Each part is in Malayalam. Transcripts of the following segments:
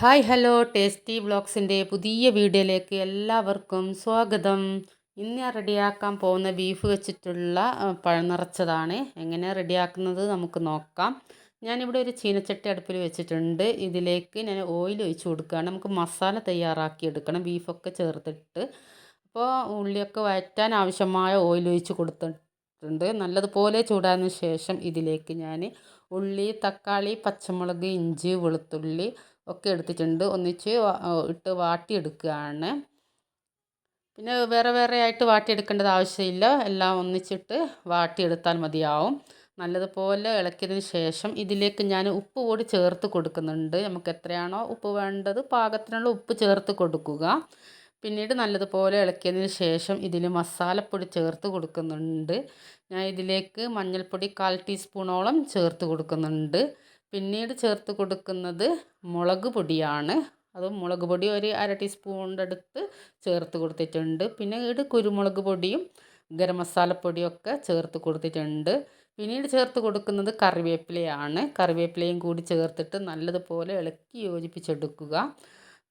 Hi hello. ടേസ്റ്റി വ്ളോഗ്സിന്റെ പുതിയ വീഡിയോയിലേക്ക് എല്ലാവർക്കും സ്വാഗതം. ഇന്ന് ഞാൻ റെഡിയാക്കാൻ പോകുന്ന ബീഫ് വെച്ചിട്ടുള്ള പഴം നിറച്ചതാണ്. എങ്ങനെ റെഡിയാക്കുന്നത് നമുക്ക് നോക്കാം. ഞാനിവിടെ ഒരു ചീനച്ചട്ടി അടുപ്പിൽ വെച്ചിട്ടുണ്ട്. ഇതിലേക്ക് ഞാൻ ഓയിൽ ഒഴിച്ച് കൊടുക്കുകയാണ്. നമുക്ക് മസാല തയ്യാറാക്കി എടുക്കണം. ബീഫൊക്കെ ചേർത്തിട്ട്. അപ്പോൾ ഉള്ളിയൊക്കെ വഴറ്റാൻ ആവശ്യമായ ഓയിൽ ഒഴിച്ച് കൊടുത്തിട്ടുണ്ട് നല്ലതുപോലെ ചൂടാതിന് ശേഷം ഇതിലേക്ക് ഞാൻ ഉള്ളി തക്കാളി പച്ചമുളക് ഇഞ്ചി വെളുത്തുള്ളി ഒക്കെ എടുത്തിട്ടുണ്ട്. ഒന്നിച്ച് ഇട്ട് വാട്ടിയെടുക്കുകയാണ്. പിന്നെ വേറെ വേറെ ആയിട്ട് വാട്ടിയെടുക്കേണ്ടത് ആവശ്യമില്ല. എല്ലാം ഒന്നിച്ചിട്ട് വാട്ടിയെടുത്താൽ മതിയാവും. നല്ലതുപോലെ ഇളക്കിയതിന് ശേഷം ഇതിലേക്ക് ഞാൻ ഉപ്പ് കൂടി ചേർത്ത് കൊടുക്കുന്നുണ്ട്. നമുക്ക് എത്രയാണോ ഉപ്പ് വേണ്ടത് പാകത്തിനുള്ള ഉപ്പ് ചേർത്ത് കൊടുക്കുക. പിന്നീട് നല്ലതുപോലെ ഇളക്കിയതിന് ശേഷം ഇതിൽ മസാലപ്പൊടി ചേർത്ത് കൊടുക്കുന്നുണ്ട്. ഞാൻ ഇതിലേക്ക് മഞ്ഞൾപ്പൊടി കാൽ ടീസ്പൂണോളം ചേർത്ത് കൊടുക്കുന്നുണ്ട്. പിന്നീട് ചേർത്ത് കൊടുക്കുന്നത് മുളക് പൊടിയാണ്. അത് മുളക് പൊടി ഒരു അര ടീസ്പൂണിന്റെ അടുത്ത് ചേർത്ത് കൊടുത്തിട്ടുണ്ട്. പിന്നീട് കുരുമുളക് പൊടിയും ഗരം മസാലപ്പൊടിയൊക്കെ ചേർത്ത് കൊടുത്തിട്ടുണ്ട്. പിന്നീട് ചേർത്ത് കൊടുക്കുന്നത് കറിവേപ്പിലയാണ്. കറിവേപ്പിലയും കൂടി ചേർത്തിട്ട് നല്ലതുപോലെ ഇളക്കി യോജിപ്പിച്ചെടുക്കുക.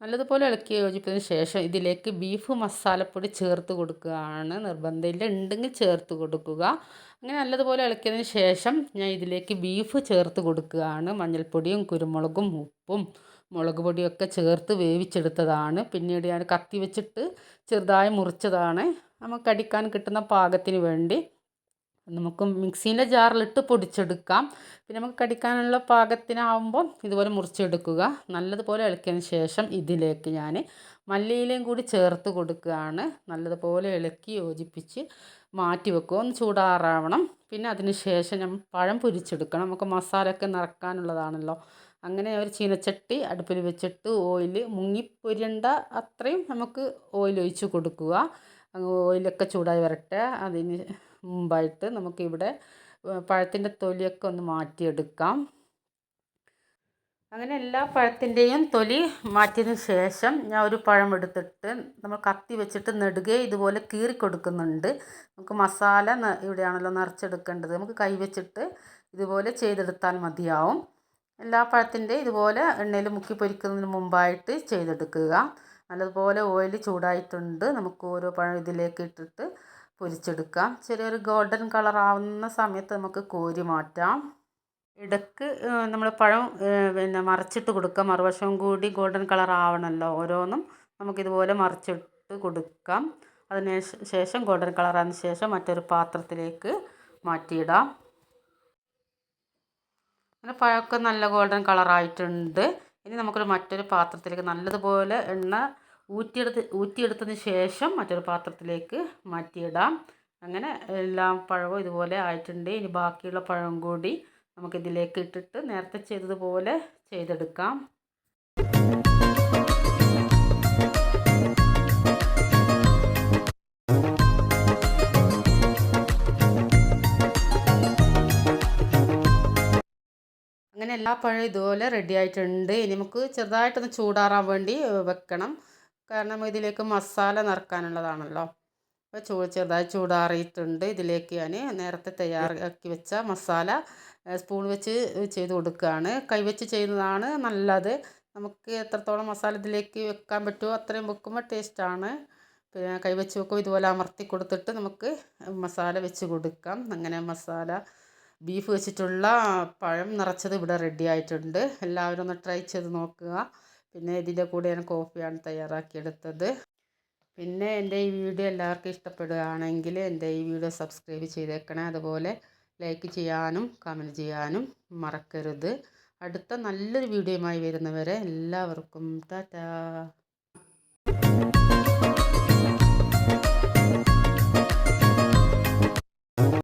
നല്ലതുപോലെ ഇളക്കി യോജിപ്പതിന് ശേഷം ഇതിലേക്ക് ബീഫ് മസാലപ്പൊടി ചേർത്ത് കൊടുക്കുകയാണ്. നിർബന്ധമില്ല. ഉണ്ടെങ്കിൽ ചേർത്ത് കൊടുക്കുക. അങ്ങനെ നല്ലതുപോലെ ഇളക്കിയതിന് ശേഷം ഞാൻ ഇതിലേക്ക് ബീഫ് ചേർത്ത് കൊടുക്കുകയാണ്. മഞ്ഞൾപ്പൊടിയും കുരുമുളകും ഉപ്പും മുളക് പൊടിയൊക്കെ ചേർത്ത് വേവിച്ചെടുത്തതാണ്. പിന്നീട് ഞാൻ കത്തി വെച്ചിട്ട് ചെറുതായി മുറിച്ചതാണ്. നമുക്ക് അടിക്കാൻ കിട്ടുന്ന പാകത്തിന് വേണ്ടി നമുക്ക് മിക്സീന്റെ ജാറിലിട്ട് പൊടിച്ചെടുക്കാം. പിന്നെ നമുക്ക് കടിക്കാനുള്ള പാകത്തിനാവുമ്പോൾ ഇതുപോലെ മുറിച്ചെടുക്കുക. നല്ലതുപോലെ ഇളക്കിയതിന് ശേഷം ഇതിലേക്ക് ഞാൻ മല്ലിയിലയും കൂടി ചേർത്ത് കൊടുക്കുകയാണ്. നല്ലതുപോലെ ഇളക്കി യോജിപ്പിച്ച് മാറ്റി വെക്കുക. ഒന്ന് ചൂടാറാവണം. പിന്നെ അതിന് ശേഷം നമ്മൾ പഴം പൊരിച്ചെടുക്കണം. നമുക്ക് മസാലയൊക്കെ നിറക്കാനുള്ളതാണല്ലോ. അങ്ങനെ ഒരു ചീനച്ചട്ടി അടുപ്പിൽ വെച്ചിട്ട് ഓയിൽ മുങ്ങിപ്പൊരിയണ്ട അത്രയും നമുക്ക് ഓയിൽ ഒഴിച്ച് കൊടുക്കുക. ഓയിലൊക്കെ ചൂടായി വരട്ടെ. അതിന് മുമ്പായിട്ട് നമുക്കിവിടെ പഴത്തിന്റെ തൊലിയൊക്കെ ഒന്ന് മാറ്റിയെടുക്കാം. അങ്ങനെ എല്ലാ പഴത്തിന്റെയും തൊലി മാറ്റിയതിന് ശേഷം ഞാൻ ഒരു പഴം എടുത്തിട്ട് നമ്മൾ കത്തി വെച്ചിട്ട് നെടുകെ ഇതുപോലെ കീറി കൊടുക്കുന്നുണ്ട്. നമുക്ക് മസാല ഇവിടെയാണല്ലോ നിറച്ചെടുക്കേണ്ടത്. നമുക്ക് കൈ വെച്ചിട്ട് ഇതുപോലെ ചെയ്തെടുത്താൽ മതിയാവും. എല്ലാ പഴത്തിന്റെ ഇതുപോലെ എണ്ണയിൽ മുക്കി പൊരിക്കുന്നതിന് മുമ്പായിട്ട് ചെയ്തെടുക്കുക. നല്ലതുപോലെ ഓയിൽ ചൂടായിട്ടുണ്ട്. നമുക്ക് ഓരോ പഴം ഇതിലേക്ക് ഇട്ടിട്ട് പൊരിച്ചെടുക്കാം ചെറിയൊരു ഗോൾഡൻ കളർ ആവുന്ന സമയത്ത് നമുക്ക് കോരി മാറ്റാം. ഇടയ്ക്ക് നമ്മൾ പഴം പിന്നെ മറിച്ചിട്ട് കൊടുക്കാം മറുവശവും കൂടി ഗോൾഡൻ കളർ ആവണമല്ലോ ഓരോന്നും നമുക്കിതുപോലെ മറിച്ചിട്ട് കൊടുക്കാം. അതിന് ശേഷം ഗോൾഡൻ കളർ ആയതിനു ശേഷം മറ്റൊരു പാത്രത്തിലേക്ക് മാറ്റിയിടാം. അങ്ങനെ പഴമൊക്കെ നല്ല ഗോൾഡൻ കളറായിട്ടുണ്ട് ഇനി നമുക്കൊരു മറ്റൊരു പാത്രത്തിലേക്ക് നല്ലതുപോലെ എണ്ണ ഊറ്റിയെടുത്ത് ഊറ്റിയെടുത്തതിന് ശേഷം മറ്റൊരു പാത്രത്തിലേക്ക് മാറ്റിയിടാം. അങ്ങനെ എല്ലാ പഴവും ഇതുപോലെ ആയിട്ടുണ്ട്. ഇനി ബാക്കിയുള്ള പഴം കൂടി നമുക്കിതിലേക്ക് ഇട്ടിട്ട് നേരത്തെ ചെയ്തതുപോലെ ചെയ്തെടുക്കാം. അങ്ങനെ എല്ലാ പഴവും ഇതുപോലെ റെഡി ആയിട്ടുണ്ട്. ഇനി നമുക്ക് ചെറുതായിട്ടൊന്ന് ചൂടാറാൻ വേണ്ടി വെക്കണം. കാരണം ഇതിലേക്ക് മസാല നിറക്കാനുള്ളതാണല്ലോ. അപ്പോൾ ചൂ ചെറുതായി ചൂടാറിയിട്ടുണ്ട്. ഇതിലേക്ക് ഞാൻ നേരത്തെ തയ്യാറാക്കി വെച്ച മസാല സ്പൂൺ വെച്ച് ചെയ്ത് കൊടുക്കുകയാണ്. കൈവച്ച് ചെയ്യുന്നതാണ് നല്ലത്. നമുക്ക് എത്രത്തോളം മസാല ഇതിലേക്ക് വെക്കാൻ പറ്റുമോ അത്രയും വെക്കുമ്പോൾ ടേസ്റ്റാണ്. പിന്നെ കൈവച്ച് വെക്കുമ്പോൾ ഇതുപോലെ അമർത്തി കൊടുത്തിട്ട് നമുക്ക് മസാല വെച്ച് കൊടുക്കാം. അങ്ങനെ മസാല ബീഫ് വെച്ചിട്ടുള്ള പഴം നിറച്ചത് ഇവിടെ റെഡി ആയിട്ടുണ്ട്. എല്ലാവരും ഒന്ന് ട്രൈ ചെയ്ത് നോക്കുക. പിന്നെ ഇതിന്റെ കൂടെ ഞാൻ കോഫിയാണ് തയ്യാറാക്കിയെടുത്തത്. പിന്നെ എന്റെ ഈ വീഡിയോ എല്ലാവർക്കും ഇഷ്ടപ്പെടുകയാണെങ്കിൽ എന്റെ ഈ വീഡിയോ സബ്സ്ക്രൈബ് ചെയ്തേക്കണേ. അതുപോലെ ലൈക്ക് ചെയ്യാനും കമന്റ് ചെയ്യാനും മറക്കരുത്. അടുത്ത നല്ലൊരു വീഡിയോയുമായി വരുന്നവരെ എല്ലാവർക്കും ടാറ്റാ.